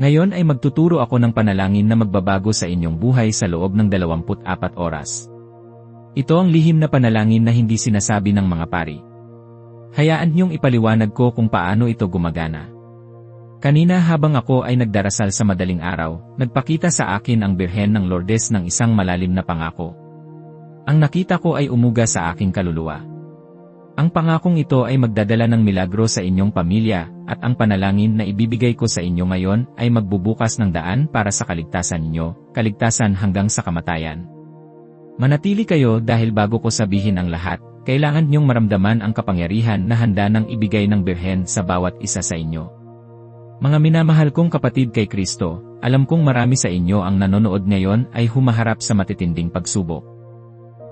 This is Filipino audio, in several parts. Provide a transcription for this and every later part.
Ngayon ay magtuturo ako ng panalangin na magbabago sa inyong buhay sa loob ng 24 oras. Ito ang lihim na panalangin na hindi sinasabi ng mga pari. Hayaan niyong ipaliwanag ko kung paano ito gumagana. Kanina habang ako ay nagdarasal sa madaling araw, nagpakita sa akin ang Birhen ng Lourdes ng isang malalim na pangako. Ang nakita ko ay umuga sa aking kaluluwa. Ang pangakong ito ay magdadala ng milagro sa inyong pamilya, at ang panalangin na ibibigay ko sa inyo ngayon ay magbubukas ng daan para sa kaligtasan ninyo, kaligtasan hanggang sa kamatayan. Manatili kayo dahil bago ko sabihin ang lahat, kailangan niyong maramdaman ang kapangyarihan na handa ng ibigay ng Birhen sa bawat isa sa inyo. Mga minamahal kong kapatid kay Kristo, alam kong marami sa inyo ang nanonood ngayon ay humaharap sa matitinding pagsubok.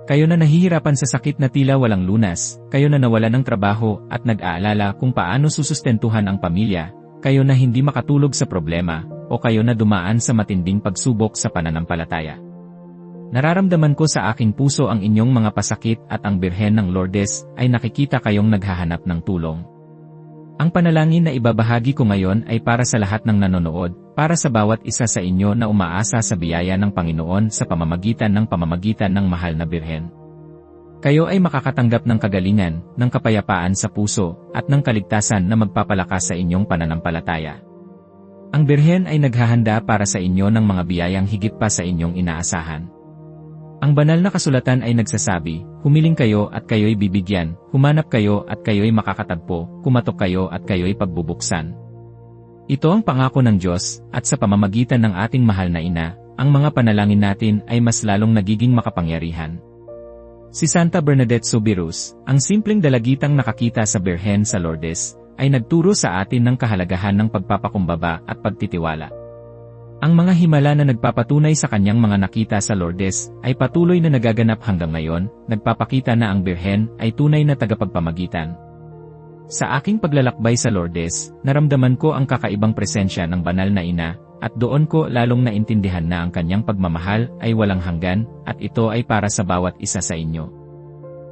Kayo na nahihirapan sa sakit na tila walang lunas, kayo na nawala ng trabaho at nag-aalala kung paano susustentuhan ang pamilya, kayo na hindi makatulog sa problema, o kayo na dumaan sa matinding pagsubok sa pananampalataya. Nararamdaman ko sa aking puso ang inyong mga pasakit at ang Birhen ng Lourdes ay nakikita kayong naghahanap ng tulong. Ang panalangin na ibabahagi ko ngayon ay para sa lahat ng nanonood, para sa bawat isa sa inyo na umaasa sa biyaya ng Panginoon sa pamamagitan ng pamamagitan ng mahal na Birhen. Kayo ay makakatanggap ng kagalingan, ng kapayapaan sa puso, at ng kaligtasan na magpapalakas sa inyong pananampalataya. Ang Birhen ay naghahanda para sa inyo ng mga biyayang higit pa sa inyong inaasahan. Ang banal na kasulatan ay nagsasabi, humiling kayo at kayo'y bibigyan, humanap kayo at kayo'y makakatagpo, kumatok kayo at kayo'y pagbubuksan. Ito ang pangako ng Diyos, at sa pamamagitan ng ating mahal na ina, ang mga panalangin natin ay mas lalong nagiging makapangyarihan. Si Santa Bernadette Subirus, ang simpleng dalagitang nakakita sa Birhen sa Lourdes, ay nagturo sa atin ng kahalagahan ng pagpapakumbaba at pagtitiwala. Ang mga himala na nagpapatunay sa kanyang mga nakita sa Lourdes ay patuloy na nagaganap hanggang ngayon, nagpapakita na ang Birhen ay tunay na tagapagpamagitan. Sa aking paglalakbay sa Lourdes, naramdaman ko ang kakaibang presensya ng banal na ina, at doon ko lalong naintindihan na ang kanyang pagmamahal ay walang hanggan, at ito ay para sa bawat isa sa inyo.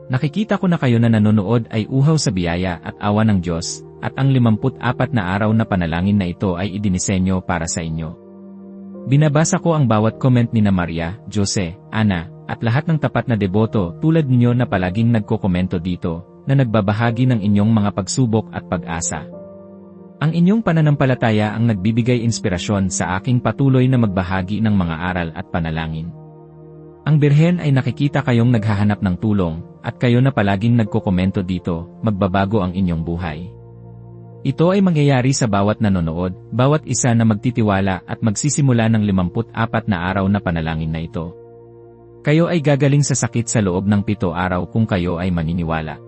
Nakikita ko na kayo na nanonood ay uhaw sa biyaya at awa ng Diyos, at ang 54 na araw na panalangin na ito ay idinisenyo para sa inyo. Binabasa ko ang bawat comment ni na Maria, Jose, Ana, at lahat ng tapat na deboto tulad ninyo na palaging nagkokomento dito, na nagbabahagi ng inyong mga pagsubok at pag-asa. Ang inyong pananampalataya ang nagbibigay inspirasyon sa aking patuloy na magbahagi ng mga aral at panalangin. Ang Birhen ay nakikita kayong naghahanap ng tulong, at kayo na palaging nagkokomento dito, magbabago ang inyong buhay. Ito ay mangyayari sa bawat nanonood, bawat isa na magtitiwala at magsisimula ng 54 na araw na panalangin na ito. Kayo ay gagaling sa sakit sa loob ng pito araw kung kayo ay maniniwala.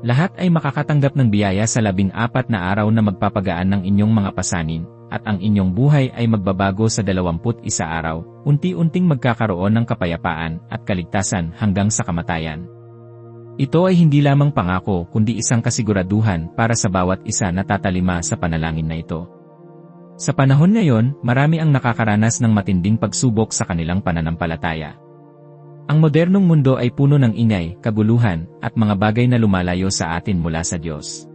Lahat ay makakatanggap ng biyaya sa labing apat na araw na magpapagaan ng inyong mga pasanin, at ang inyong buhay ay magbabago sa 21 araw, unti-unting magkakaroon ng kapayapaan at kaligtasan hanggang sa kamatayan. Ito ay hindi lamang pangako kundi isang kasiguraduhan para sa bawat isa na tatalima sa panalangin na ito. Sa panahon ngayon, marami ang nakakaranas ng matinding pagsubok sa kanilang pananampalataya. Ang modernong mundo ay puno ng ingay, kaguluhan, at mga bagay na lumalayo sa atin mula sa Diyos.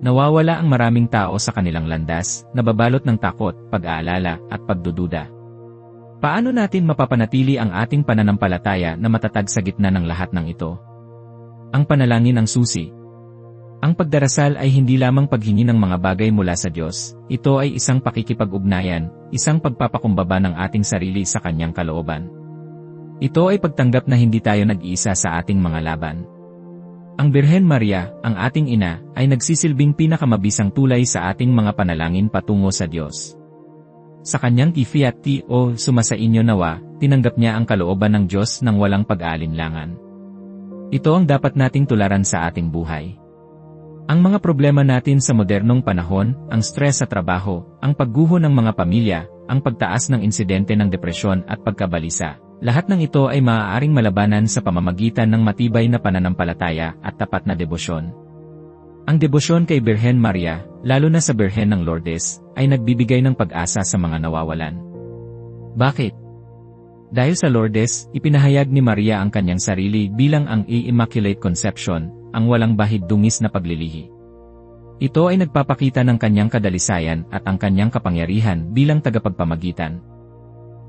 Nawawala ang maraming tao sa kanilang landas, nababalot ng takot, pag-aalala, at pagdududa. Paano natin mapapanatili ang ating pananampalataya na matatag sa gitna ng lahat ng ito? Ang panalangin ang susi. Ang pagdarasal ay hindi lamang paghingi ng mga bagay mula sa Diyos, ito ay isang pakikipag-ugnayan, isang pagpapakumbaba ng ating sarili sa kanyang kalooban. Ito ay pagtanggap na hindi tayo nag-iisa sa ating mga laban. Ang Birhen Maria, ang ating ina, ay nagsisilbing pinakamabisang tulay sa ating mga panalangin patungo sa Diyos. Sa kanyang kifiat o sumasa inyo nawa, tinanggap niya ang kalooban ng Diyos ng walang pag-aalinlangan. Ito ang dapat nating tularan sa ating buhay. Ang mga problema natin sa modernong panahon, ang stress sa trabaho, ang pagguho ng mga pamilya, ang pagtaas ng insidente ng depresyon at pagkabalisa, lahat ng ito ay maaaring malabanan sa pamamagitan ng matibay na pananampalataya at tapat na debosyon. Ang debosyon kay Birhen Maria, lalo na sa Birhen ng Lourdes, ay nagbibigay ng pag-asa sa mga nawawalan. Bakit? Dahil sa Lourdes, ipinahayag ni Maria ang kanyang sarili bilang ang Immaculate Conception, ang walang bahid dungis na paglilihi. Ito ay nagpapakita ng kanyang kadalisayan at ang kanyang kapangyarihan bilang tagapagpamagitan.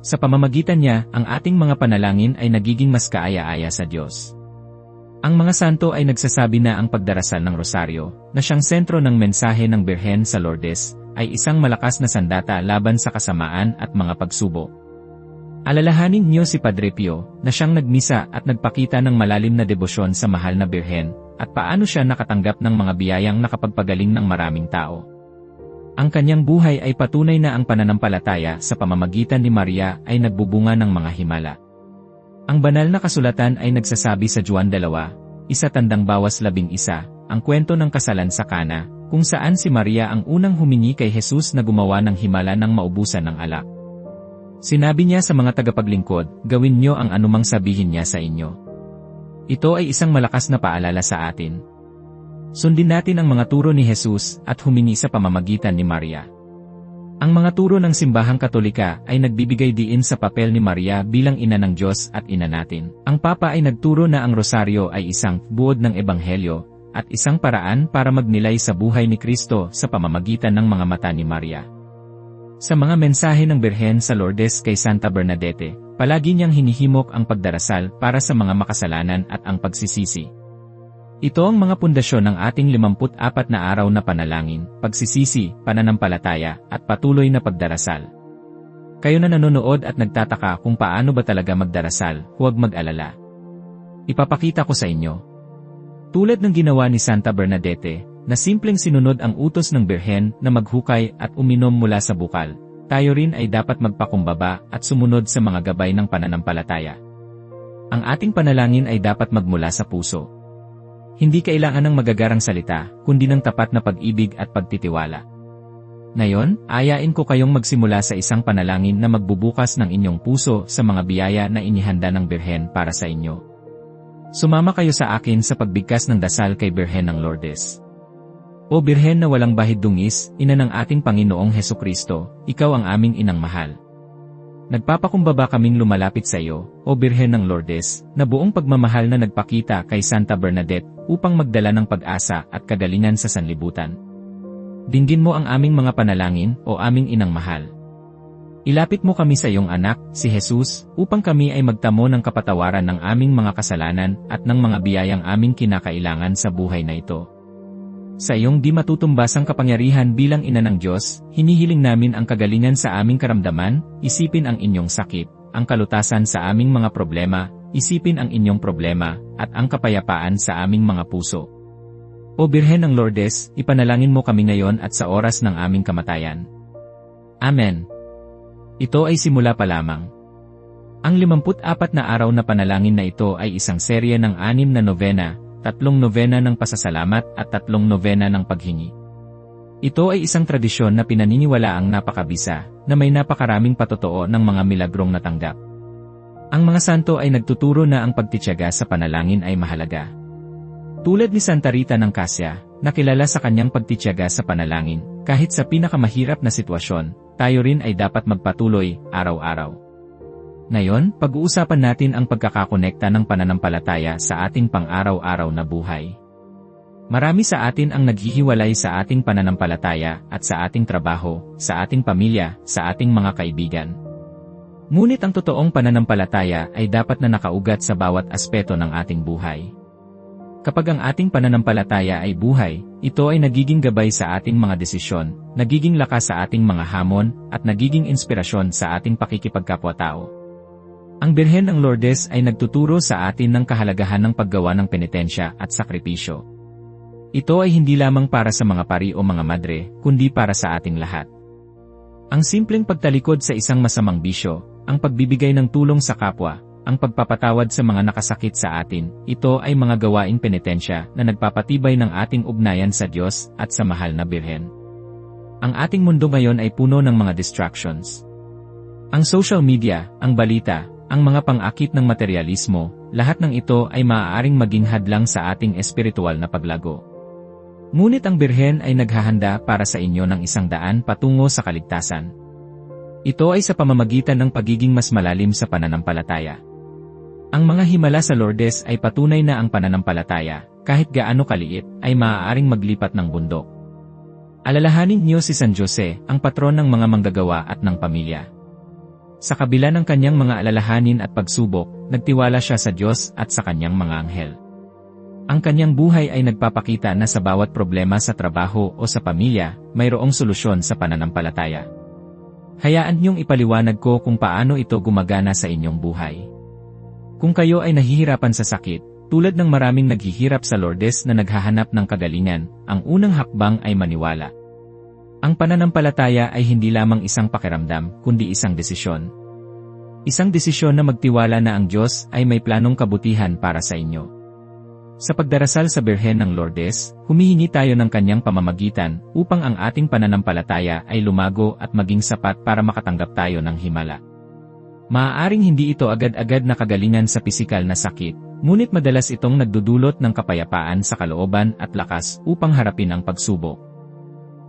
Sa pamamagitan niya, ang ating mga panalangin ay nagiging mas kaaya-aya sa Diyos. Ang mga santo ay nagsasabi na ang pagdarasal ng rosaryo, na siyang sentro ng mensahe ng Birhen sa Lourdes, ay isang malakas na sandata laban sa kasamaan at mga pagsubo. Alalahanin niyo si Padre Pio, na siyang nagmisa at nagpakita ng malalim na debosyon sa mahal na Birhen, at paano siya nakatanggap ng mga biyayang nakapagpagaling ng maraming tao. Ang kanyang buhay ay patunay na ang pananampalataya sa pamamagitan ni Maria ay nagbubunga ng mga himala. Ang banal na kasulatan ay nagsasabi sa Juan 2, isa tandang bawas labing isa, ang kwento ng kasalan sa Kana, kung saan si Maria ang unang humingi kay Jesus na gumawa ng himala ng maubusan ng alak. Sinabi niya sa mga tagapaglingkod, gawin niyo ang anumang sabihin niya sa inyo. Ito ay isang malakas na paalala sa atin. Sundin natin ang mga turo ni Jesus at humingi sa pamamagitan ni Maria. Ang mga turo ng simbahang katolika ay nagbibigay diin sa papel ni Maria bilang ina ng Diyos at ina natin. Ang Papa ay nagturo na ang rosaryo ay isang buod ng ebanghelyo at isang paraan para magnilay sa buhay ni Kristo sa pamamagitan ng mga mata ni Maria. Sa mga mensahe ng Birhen sa Lourdes kay Santa Bernadette, Palagi niyang hinihimok ang pagdarasal para sa mga makasalanan at ang pagsisisi. Ito ang mga pundasyon ng ating 54 na araw na panalangin, pagsisisi, pananampalataya, at patuloy na pagdarasal. Kayo na nanonood at nagtataka kung paano ba talaga magdarasal, huwag mag-alala. Ipapakita ko sa inyo. Tulad ng ginawa ni Santa Bernadette, na simpleng sinunod ang utos ng Birhen na maghukay at uminom mula sa bukal, tayo rin ay dapat magpakumbaba at sumunod sa mga gabay ng pananampalataya. Ang ating panalangin ay dapat magmula sa puso. Hindi kailangan ng magagarang salita, kundi ng tapat na pag-ibig at pagtitiwala. Ngayon, ayain ko kayong magsimula sa isang panalangin na magbubukas ng inyong puso sa mga biyaya na inihanda ng Birhen para sa inyo. Sumama kayo sa akin sa pagbigkas ng dasal kay Birhen ng Lourdes. O Birhen na walang bahid dungis, ina ng ating Panginoong Heso Kristo, ikaw ang aming inang mahal. Nagpapakumbaba kaming lumalapit sa iyo, O Birhen ng Lourdes, na buong pagmamahal na nagpakita kay Santa Bernadette upang magdala ng pag-asa at kagalingan sa sanlibutan. Dinggin mo ang aming mga panalangin, O aming inang mahal. Ilapit mo kami sa iyong anak, si Jesus, upang kami ay magtamo ng kapatawaran ng aming mga kasalanan at ng mga biyayang aming kinakailangan sa buhay na ito. Sa iyong di matutumbasang kapangyarihan bilang ina ng Diyos, hinihiling namin ang kagalingan sa aming karamdaman, isipin ang inyong sakit, ang kalutasan sa aming mga problema, isipin ang inyong problema, at ang kapayapaan sa aming mga puso. O Birhen ng Lourdes, ipanalangin mo kami ngayon at sa oras ng aming kamatayan. Amen. Ito ay simula pa lamang. Ang 54 na araw na panalangin na ito ay isang serye ng anim na novena, tatlong novena ng pasasalamat at tatlong novena ng paghingi. Ito ay isang tradisyon na pinaniniwala ang napakabisa, na may napakaraming patotoo ng mga milagrong natanggap. Ang mga santo ay nagtuturo na ang pagtityaga sa panalangin ay mahalaga. Tulad ni Santa Rita ng Cassia, nakilala sa kanyang pagtityaga sa panalangin, kahit sa pinakamahirap na sitwasyon, tayo rin ay dapat magpatuloy, araw-araw. Ngayon, pag-uusapan natin ang pagkakakonekta ng pananampalataya sa ating pang-araw-araw na buhay. Marami sa atin ang naghihiwalay sa ating pananampalataya at sa ating trabaho, sa ating pamilya, sa ating mga kaibigan. Ngunit ang totoong pananampalataya ay dapat na nakaugat sa bawat aspeto ng ating buhay. Kapag ang ating pananampalataya ay buhay, ito ay nagiging gabay sa ating mga desisyon, nagiging lakas sa ating mga hamon, at nagiging inspirasyon sa ating pakikipagkapwa-tao. Ang Birhen ng Lourdes ay nagtuturo sa atin ng kahalagahan ng paggawa ng penitensya at sakripisyo. Ito ay hindi lamang para sa mga pari o mga madre, kundi para sa ating lahat. Ang simpleng pagtalikod sa isang masamang bisyo, ang pagbibigay ng tulong sa kapwa, ang pagpapatawad sa mga nakasakit sa atin, ito ay mga gawaing penitensya na nagpapatibay ng ating ugnayan sa Diyos at sa mahal na Birhen. Ang ating mundo ngayon ay puno ng mga distractions. Ang social media, ang balita, ang mga pang-akit ng materialismo, lahat ng ito ay maaaring maging hadlang sa ating espiritual na paglago. Ngunit ang Birhen ay naghahanda para sa inyo ng isang daan patungo sa kaligtasan. Ito ay sa pamamagitan ng pagiging mas malalim sa pananampalataya. Ang mga himala sa Lourdes ay patunay na ang pananampalataya, kahit gaano kaliit, ay maaaring maglipat ng bundok. Alalahanin niyo si San Jose, ang patron ng mga manggagawa at ng pamilya. Sa kabila ng kanyang mga alalahanin at pagsubok, nagtiwala siya sa Diyos at sa kanyang mga anghel. Ang kanyang buhay ay nagpapakita na sa bawat problema sa trabaho o sa pamilya, mayroong solusyon sa pananampalataya. Hayaan niyong ipaliwanag ko kung paano ito gumagana sa inyong buhay. Kung kayo ay nahihirapan sa sakit, tulad ng maraming naghihirap sa Lourdes na naghahanap ng kagalingan, ang unang hakbang ay maniwala. Ang pananampalataya ay hindi lamang isang pakiramdam, kundi isang desisyon. Isang desisyon na magtiwala na ang Diyos ay may planong kabutihan para sa inyo. Sa pagdarasal sa Birhen ng Lourdes, humihingi tayo ng kanyang pamamagitan upang ang ating pananampalataya ay lumago at maging sapat para makatanggap tayo ng himala. Maaaring hindi ito agad-agad na kagalingan sa pisikal na sakit, ngunit madalas itong nagdudulot ng kapayapaan sa kalooban at lakas upang harapin ang pagsubok.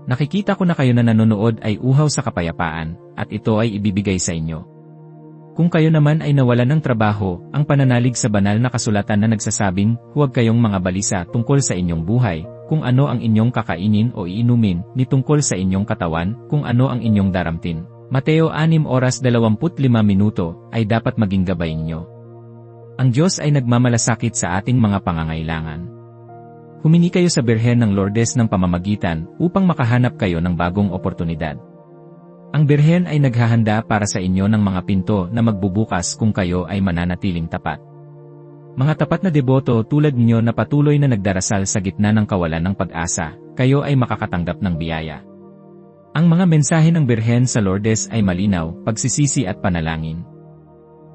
Nakikita ko na kayo na nanonood ay uhaw sa kapayapaan, at ito ay ibibigay sa inyo. Kung kayo naman ay nawalan ng trabaho, ang pananalig sa banal na kasulatan na nagsasabing, huwag kayong mga balisa tungkol sa inyong buhay, kung ano ang inyong kakainin o iinumin, ni tungkol sa inyong katawan, kung ano ang inyong daramtin. Mateo 6 oras 25 minuto, ay dapat maging gabay ninyo. Ang Diyos ay nagmamalasakit sa ating mga pangangailangan. Humingi kayo sa Birhen ng Lourdes ng pamamagitan upang makahanap kayo ng bagong oportunidad. Ang Birhen ay naghahanda para sa inyo ng mga pinto na magbubukas kung kayo ay mananatiling tapat. Mga tapat na deboto tulad ninyo na patuloy na nagdarasal sa gitna ng kawalan ng pag-asa, kayo ay makakatanggap ng biyaya. Ang mga mensahe ng Birhen sa Lourdes ay malinaw, pagsisisi at panalangin.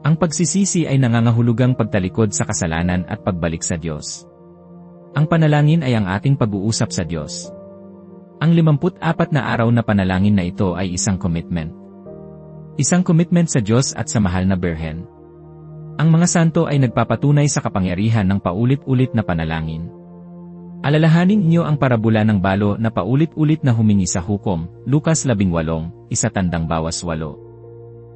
Ang pagsisisi ay nangangahulugang pagtalikod sa kasalanan at pagbalik sa Diyos. Ang panalangin ay ang ating pag-uusap sa Diyos. Ang 54 na araw na panalangin na ito ay isang commitment. Isang commitment sa Diyos at sa mahal na Birhen. Ang mga santo ay nagpapatunay sa kapangyarihan ng paulit-ulit na panalangin. Alalahanin niyo ang parabula ng balo na paulit-ulit na humingi sa hukom, Lukas 18, isa tandang bawas walo.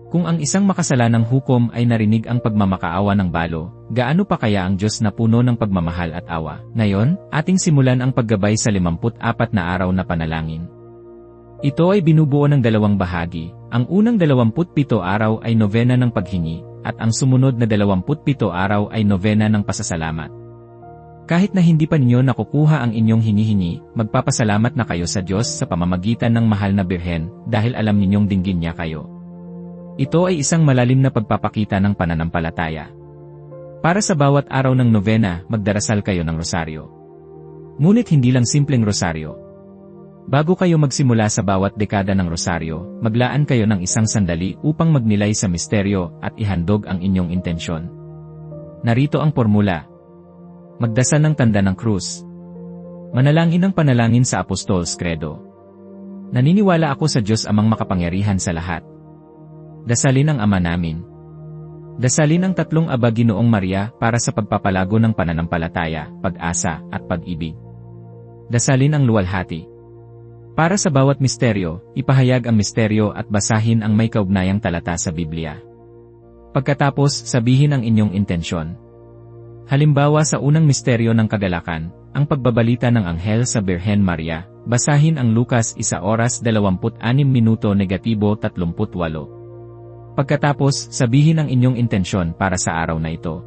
Kung ang isang makasalanang hukom ay narinig ang pagmamakaawa ng balo, gaano pa kaya ang Diyos na puno ng pagmamahal at awa? Ngayon, ating simulan ang paggabay sa 54 na araw na panalangin. Ito ay binubuo ng dalawang bahagi. Ang unang 27 araw ay novena ng paghingi, at ang sumunod na 27 araw ay novena ng pasasalamat. Kahit na hindi pa ninyo nakukuha ang inyong hinihingi, magpapasalamat na kayo sa Diyos sa pamamagitan ng mahal na birhen, dahil alam ninyong dinggin niya kayo. Ito ay isang malalim na pagpapakita ng pananampalataya. Para sa bawat araw ng novena, magdarasal kayo ng rosaryo. Ngunit hindi lang simpleng rosaryo. Bago kayo magsimula sa bawat dekada ng rosaryo, maglaan kayo ng isang sandali upang magnilay sa misteryo at ihandog ang inyong intensyon. Narito ang formula. Magdasal ng tanda ng krus. Manalangin ng panalangin sa Apostol's Credo. Naniniwala ako sa Diyos amang makapangyarihan sa lahat, Dasalin ang Ama namin. Dasalin ang tatlong aba Ginoong Maria para sa pagpapalago ng pananampalataya, pag-asa, at pag-ibig. Dasalin ang luwalhati. Para sa bawat misteryo, ipahayag ang misteryo at basahin ang may kaugnayang talata sa Biblia. Pagkatapos, sabihin ang inyong intensyon. Halimbawa sa unang misteryo ng kagalakan, ang pagbabalita ng anghel sa Birhen Maria, basahin ang Lukas 1 oras 26 minuto negatibo 38. Pagkatapos, sabihin ang inyong intensyon para sa araw na ito.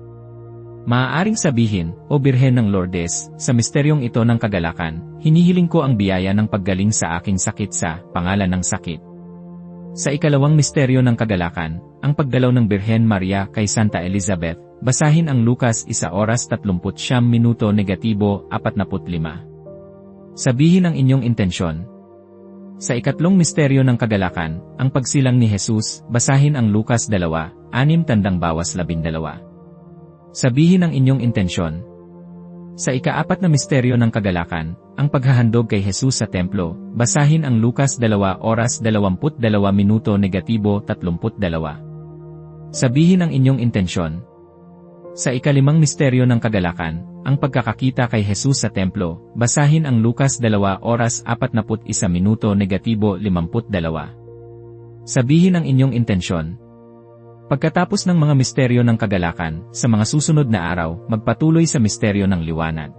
Maaaring sabihin, O Birhen ng Lourdes, sa misteryong ito ng kagalakan, hinihiling ko ang biyaya ng paggaling sa aking sakit sa pangalan ng sakit. Sa ikalawang misteryo ng kagalakan, ang pagdalaw ng Birhen Maria kay Santa Elizabeth, basahin ang Lukas 1 oras 30 minuto negatibo 45. Sabihin ang inyong intensyon, sa ikatlong misteryo ng kagalakan, ang pagsilang ni Jesus, basahin ang Lukas 2, anim tandang bawas labindalawa. Sabihin ang inyong intensyon. Sa ikaapat na misteryo ng kagalakan, ang paghahandog kay Jesus sa templo, basahin ang Lukas 2 oras 22 minuto negatibo 32. Sabihin ang inyong intensyon. Sa ikalimang misteryo ng kagalakan, ang pagkakakita kay Jesus sa templo, basahin ang Lukas 2 oras 41 minuto negatibo 52. Sabihin ang inyong intensyon. Pagkatapos ng mga misteryo ng kagalakan, sa mga susunod na araw, magpatuloy sa misteryo ng liwanag.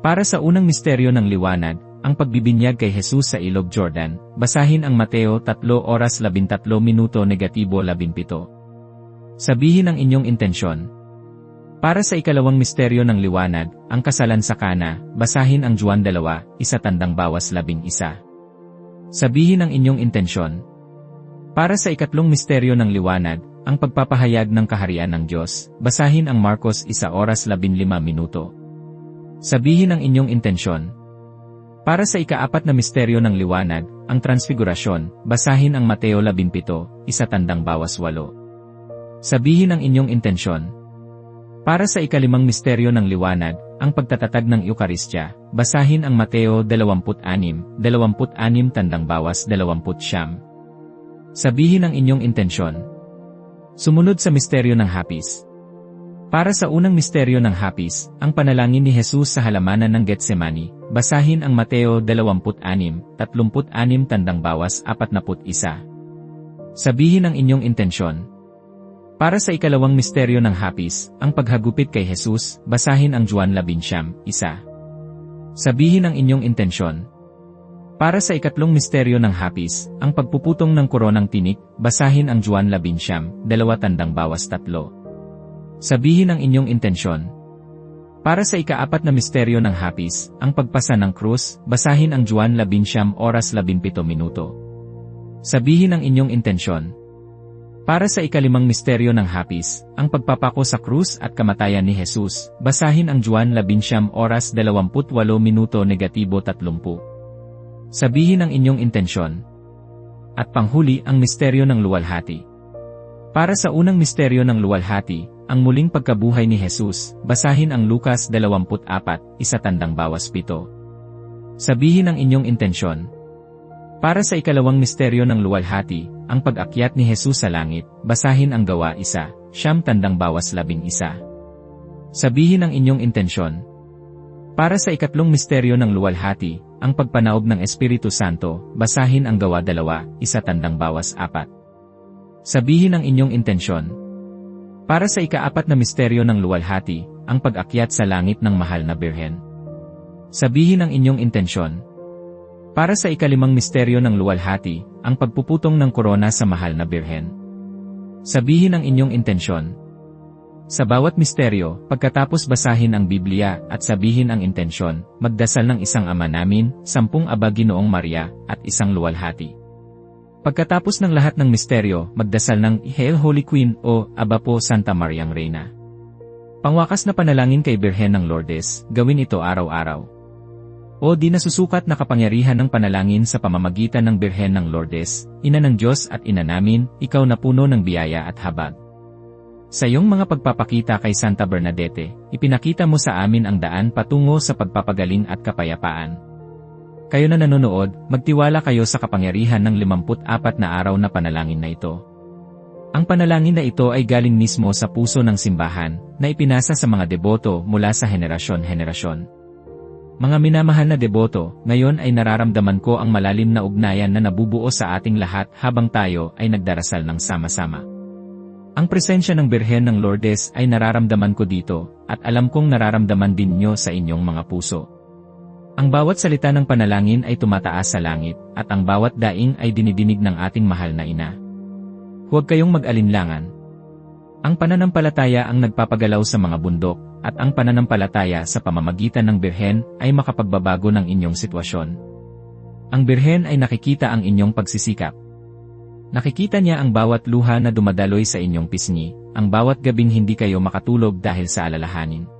Para sa unang misteryo ng liwanag, ang pagbibinyag kay Jesus sa Ilog Jordan, basahin ang Mateo 3 oras 13 minuto negatibo 17. Sabihin ang inyong intensyon. Para sa ikalawang misteryo ng liwanag, ang kasalan sa kana, basahin ang Juan 2, isa tandang bawas 11. Sabihin ang inyong intensyon. Para sa ikatlong misteryo ng liwanag, ang pagpapahayag ng kaharian ng Diyos, basahin ang Marcos 1 oras 15 minuto. Sabihin ang inyong intensyon. Para sa ikaapat na misteryo ng liwanag, ang transfigurasyon, basahin ang Mateo 17, isa tandang bawas walo. Sabihin ang inyong intensyon. Para sa ikalimang misteryo ng liwanag, ang pagtatatag ng Eukaristya, basahin ang Mateo 26, 26 tandang bawas 20 siyam. Sabihin ang inyong intensyon. Sumunod sa misteryo ng hapis. Para sa unang misteryo ng hapis, ang panalangin ni Jesus sa halamanan ng Getsemani, basahin ang Mateo 26, 36 tandang bawas 41. Sabihin ang inyong intensyon. Para sa ikalawang misteryo ng hapis, ang paghagupit kay Jesus, basahin ang Juan 11, isa. Sabihin ang inyong intensyon. Para sa ikatlong misteryo ng hapis, ang pagpuputong ng koronang tinik, basahin ang Juan 11, dalawa tandang bawas tatlo. Sabihin ang inyong intensyon. Para sa ikaapat na misteryo ng hapis, ang pagpasa ng krus, basahin ang Juan 11 oras 17 minuto. Sabihin ang inyong intensyon. Para sa ikalimang misteryo ng hapis, ang pagpapako sa krus at kamatayan ni Jesus, basahin ang Juan 11 oras 28 minuto negatibo 30. Sabihin ang inyong intensyon. At panghuli ang misteryo ng luwalhati. Para sa unang misteryo ng luwalhati, ang muling pagkabuhay ni Jesus, basahin ang Lukas 24, isa tandang bawas pito. Sabihin ang inyong intensyon. Para sa ikalawang misteryo ng luwalhati, ang pag-akyat ni Jesus sa langit, basahin ang gawa isa, siyam tandang bawas labing isa. Sabihin ang inyong intensyon. Para sa ikatlong misteryo ng luwalhati, ang pagpanaob ng Espiritu Santo, basahin ang gawa dalawa, isa tandang bawas apat. Sabihin ang inyong intensyon. Para sa ikaapat na misteryo ng luwalhati, ang pag-akyat sa langit ng mahal na birhen. Sabihin ang inyong intensyon. Para sa ikalimang misteryo ng luwalhati, ang pagpuputong ng korona sa mahal na birhen. Sabihin ang inyong intensyon. Sa bawat misteryo, pagkatapos basahin ang Biblia at sabihin ang intensyon, magdasal ng isang ama namin, sampung aba ginoong Maria, at isang luwalhati. Pagkatapos ng lahat ng misteryo, magdasal ng Hail Holy Queen o Aba po Santa Mariang Reina. Pangwakas na panalangin kay Birhen ng Lourdes, gawin ito araw-araw. O di nasusukat na kapangyarihan ng panalangin sa pamamagitan ng Birhen ng Lourdes, Ina ng Diyos at Ina namin, ikaw na puno ng biyaya at habag. Sa iyong mga pagpapakita kay Santa Bernadette, ipinakita mo sa amin ang daan patungo sa pagpapagaling at kapayapaan. Kayo na nanonood, magtiwala kayo sa kapangyarihan ng 54 na araw na panalangin na ito. Ang panalangin na ito ay galing mismo sa puso ng simbahan, na ipinasa sa mga deboto mula sa henerasyon-henerasyon. Mga minamahal na deboto, ngayon ay nararamdaman ko ang malalim na ugnayan na nabubuo sa ating lahat habang tayo ay nagdarasal ng sama-sama. Ang presensya ng Birhen ng Lourdes ay nararamdaman ko dito, at alam kong nararamdaman din nyo sa inyong mga puso. Ang bawat salita ng panalangin ay tumataas sa langit, at ang bawat daing ay dinidinig ng ating mahal na ina. Huwag kayong mag-alinlangan. Ang pananampalataya ang nagpapagalaw sa mga bundok, at ang pananampalataya sa pamamagitan ng Birhen ay makapagbabago ng inyong sitwasyon. Ang Birhen ay nakikita ang inyong pagsisikap. Nakikita niya ang bawat luha na dumadaloy sa inyong pisngi, ang bawat gabing hindi kayo makatulog dahil sa alalahanin.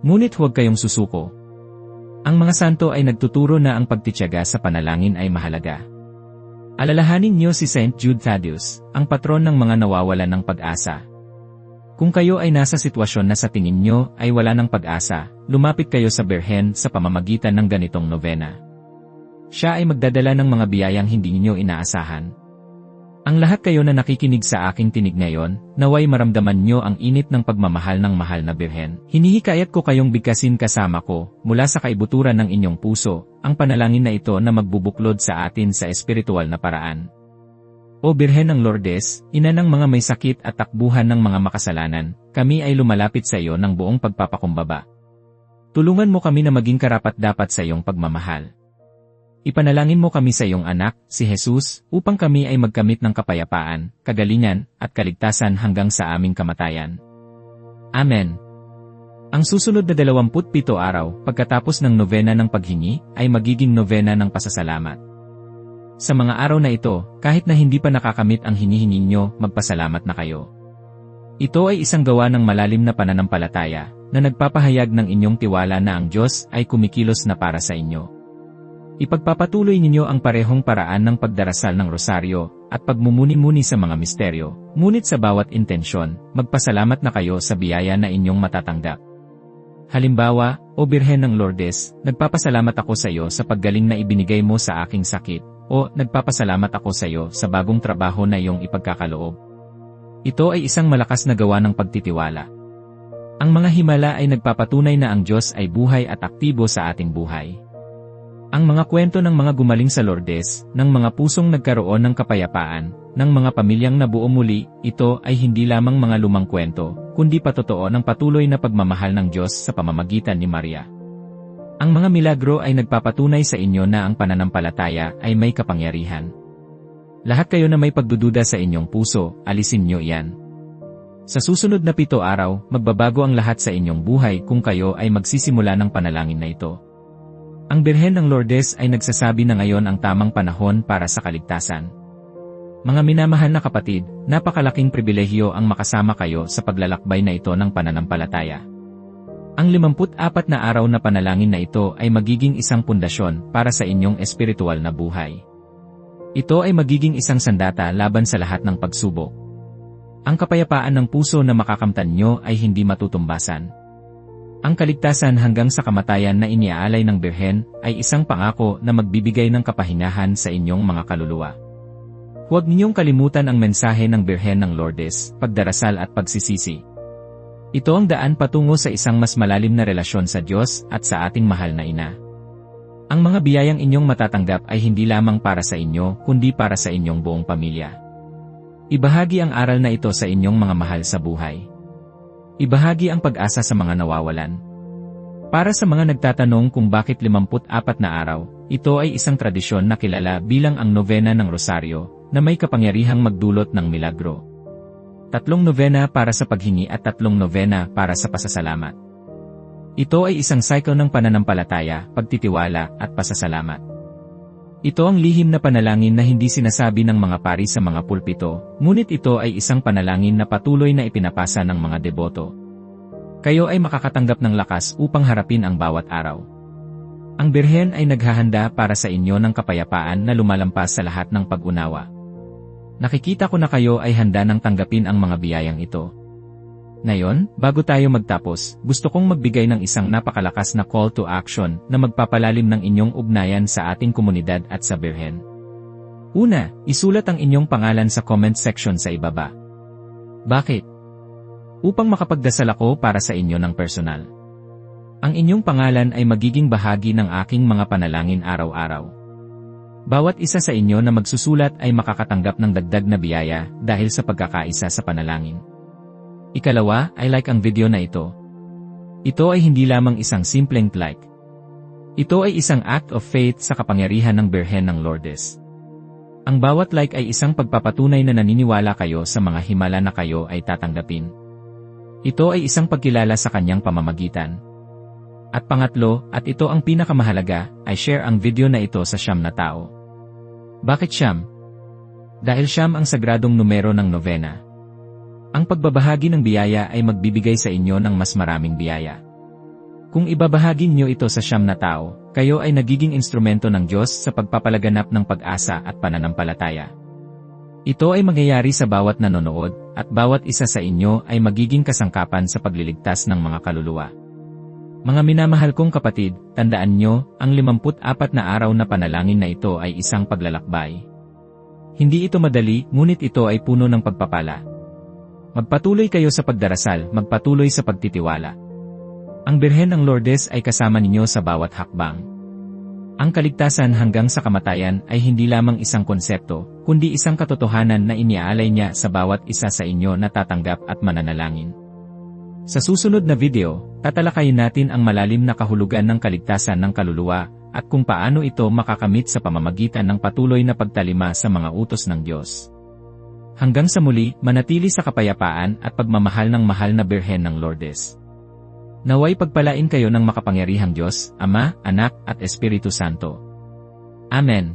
Ngunit huwag kayong susuko, ang mga santo ay nagtuturo na ang pagtityaga sa panalangin ay mahalaga. Alalahanin niyo si St. Jude Thaddeus, ang patron ng mga nawawalan ng pag-asa. Kung kayo ay nasa sitwasyon na sa tingin nyo ay wala ng pag-asa, lumapit kayo sa Berhen sa pamamagitan ng ganitong novena. Siya ay magdadala ng mga biyayang hindi niyo inaasahan. Ang lahat kayo na nakikinig sa aking tinig ngayon, naway maramdaman nyo ang init ng pagmamahal ng mahal na Birhen. Hinihikayat ko kayong bigkasin kasama ko, mula sa kaibuturan ng inyong puso, ang panalangin na ito na magbubuklod sa atin sa espiritual na paraan. O Birhen ng Lourdes, ina ng mga may sakit at takbuhan ng mga makasalanan, kami ay lumalapit sa iyo ng buong pagpapakumbaba. Tulungan mo kami na maging karapat-dapat sa iyong pagmamahal. Ipanalangin mo kami sa iyong anak, si Jesus, upang kami ay magkamit ng kapayapaan, kagalingan, at kaligtasan hanggang sa aming kamatayan. Amen. Ang susunod na 27 araw, pagkatapos ng novena ng paghingi, ay magiging novena ng pasasalamat. Sa mga araw na ito, kahit na hindi pa nakakamit ang hinihingi nyo, magpasalamat na kayo. Ito ay isang gawa ng malalim na pananampalataya, na nagpapahayag ng inyong tiwala na ang Diyos ay kumikilos na para sa inyo. Ipagpapatuloy ninyo ang parehong paraan ng pagdarasal ng rosaryo, at pagmumuni-muni sa mga misteryo, ngunit sa bawat intensyon, magpasalamat na kayo sa biyaya na inyong matatanggap. Halimbawa, O Birhen ng Lourdes, nagpapasalamat ako sa iyo sa paggaling na ibinigay mo sa aking sakit, o nagpapasalamat ako sa iyo sa bagong trabaho na iyong ipagkakaloob. Ito ay isang malakas na gawa ng pagtitiwala. Ang mga himala ay nagpapatunay na ang Diyos ay buhay at aktibo sa ating buhay. Ang mga kwento ng mga gumaling sa Lourdes, ng mga pusong nagkaroon ng kapayapaan, ng mga pamilyang nabuo muli, ito ay hindi lamang mga lumang kwento, kundi patotoo ng patuloy na pagmamahal ng Diyos sa pamamagitan ni Maria. Ang mga milagro ay nagpapatunay sa inyo na ang pananampalataya ay may kapangyarihan. Lahat kayo na may pagdududa sa inyong puso, alisin nyo iyan. Sa susunod na pito araw, magbabago ang lahat sa inyong buhay kung kayo ay magsisimula ng panalangin na ito. Ang Birhen ng Lourdes ay nagsasabi na ngayon ang tamang panahon para sa kaligtasan. Mga minamahal na kapatid, napakalaking pribilehyo ang makasama kayo sa paglalakbay na ito ng pananampalataya. Ang 54 na araw na panalangin na ito ay magiging isang pundasyon para sa inyong espiritual na buhay. Ito ay magiging isang sandata laban sa lahat ng pagsubok. Ang kapayapaan ng puso na makakamtan nyo ay hindi matutumbasan. Ang kaligtasan hanggang sa kamatayan na iniaalay ng Birhen ay isang pangako na magbibigay ng kapahingahan sa inyong mga kaluluwa. Huwag ninyong kalimutan ang mensahe ng Birhen ng Lourdes, pagdarasal at pagsisisi. Ito ang daan patungo sa isang mas malalim na relasyon sa Diyos at sa ating mahal na ina. Ang mga biyayang inyong matatanggap ay hindi lamang para sa inyo, kundi para sa inyong buong pamilya. Ibahagi ang aral na ito sa inyong mga mahal sa buhay. Ibahagi ang pag-asa sa mga nawawalan. Para sa mga nagtatanong kung bakit 54 na araw, ito ay isang tradisyon na kilala bilang ang novena ng Rosaryo, na may kapangyarihang magdulot ng milagro. Tatlong novena para sa paghingi at tatlong novena para sa pasasalamat. Ito ay isang cycle ng pananampalataya, pagtitiwala, at pasasalamat. Ito ang lihim na panalangin na hindi sinasabi ng mga pari sa mga pulpito, ngunit ito ay isang panalangin na patuloy na ipinapasa ng mga deboto. Kayo ay makakatanggap ng lakas upang harapin ang bawat araw. Ang Birhen ay naghahanda para sa inyo ng kapayapaan na lumalampas sa lahat ng pag-unawa. Nakikita ko na kayo ay handa ng tanggapin ang mga biyayang ito. Ngayon, bago tayo magtapos, gusto kong magbigay ng isang napakalakas na call to action na magpapalalim ng inyong ugnayan sa ating komunidad at sa Birhen. Una, isulat ang inyong pangalan sa comment section sa ibaba. Bakit? Upang makapagdasal ako para sa inyo ng personal. Ang inyong pangalan ay magiging bahagi ng aking mga panalangin araw-araw. Bawat isa sa inyo na magsusulat ay makakatanggap ng dagdag na biyaya dahil sa pagkakaisa sa panalangin. Ikalawa, I like ang video na ito. Ito ay hindi lamang isang simpleng like. Ito ay isang act of faith sa kapangyarihan ng Birhen ng Lourdes. Ang bawat like ay isang pagpapatunay na naniniwala kayo sa mga himala na kayo ay tatanggapin. Ito ay isang pagkilala sa kanyang pamamagitan. At pangatlo, at ito ang pinakamahalaga, ay share ang video na ito sa siyam na tao. Bakit siyam? Dahil siyam ang sagradong numero ng novena. Ang pagbabahagi ng biyaya ay magbibigay sa inyo ng mas maraming biyaya. Kung ibabahagi niyo ito sa siyam na tao, kayo ay nagiging instrumento ng Diyos sa pagpapalaganap ng pag-asa at pananampalataya. Ito ay mangyayari sa bawat nanonood, at bawat isa sa inyo ay magiging kasangkapan sa pagliligtas ng mga kaluluwa. Mga minamahal kong kapatid, tandaan nyo, ang 54 na araw na panalangin na ito ay isang paglalakbay. Hindi ito madali, ngunit ito ay puno ng pagpapala. Magpatuloy kayo sa pagdarasal, magpatuloy sa pagtitiwala. Ang Birhen ng Lourdes ay kasama ninyo sa bawat hakbang. Ang kaligtasan hanggang sa kamatayan ay hindi lamang isang konsepto, kundi isang katotohanan na iniaalay niya sa bawat isa sa inyo na tatanggap at mananalangin. Sa susunod na video, tatalakayin natin ang malalim na kahulugan ng kaligtasan ng kaluluwa, at kung paano ito makakamit sa pamamagitan ng patuloy na pagtalima sa mga utos ng Diyos. Hanggang sa muli, manatili sa kapayapaan at pagmamahal ng mahal na Birhen ng Lourdes. Naway pagpalain kayo ng makapangyarihang Diyos, Ama, Anak, at Espiritu Santo. Amen.